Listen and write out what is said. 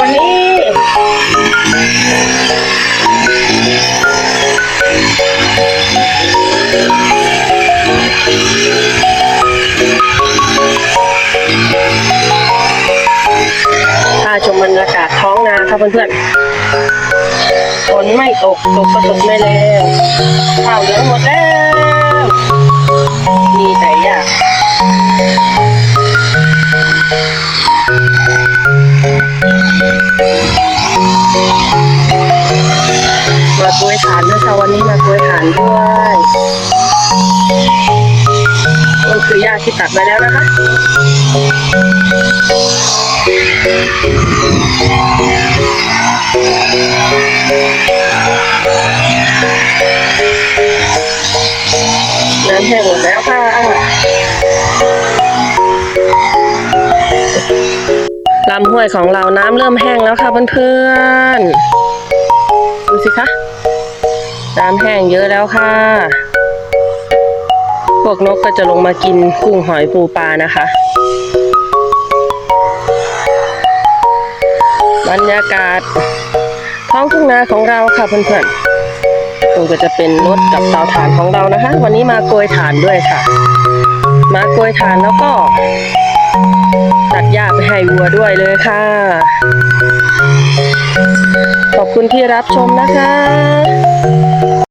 วันนี้าชมบรรยากาศท้องนาครับเพื่อนๆฝนไม่ตก ตกก็ตกไม่แรงข้าวเหลืองหมดแล้ว มาคุยฐานด้วยค่ะวันนี้มาคุยฐานด้วยมันคือหญ้าที่ตัดไปแล้วนะคะน้ำแห้งหมดแล้วค่ะลำห้วยของเราน้ำเริ่มแห้งแล้วค่ะเพื่อนๆดูสิคะ น้ำแห้งเยอะแล้วค่ะ พวกนกก็จะลงมากินกุ้งหอยปูปลานะคะ บรรยากาศ ท้องทุ่งนาของเราค่ะเพื่อนๆตรงก็จะเป็นรถกับเตาถ่านของเรานะคะ วันนี้มาโกยถ่านด้วยค่ะ มาโกยถ่านแล้วก็ตัดหญ้าไปให้วัวด้วยเลยค่ะ ขอบคุณที่รับชมนะคะ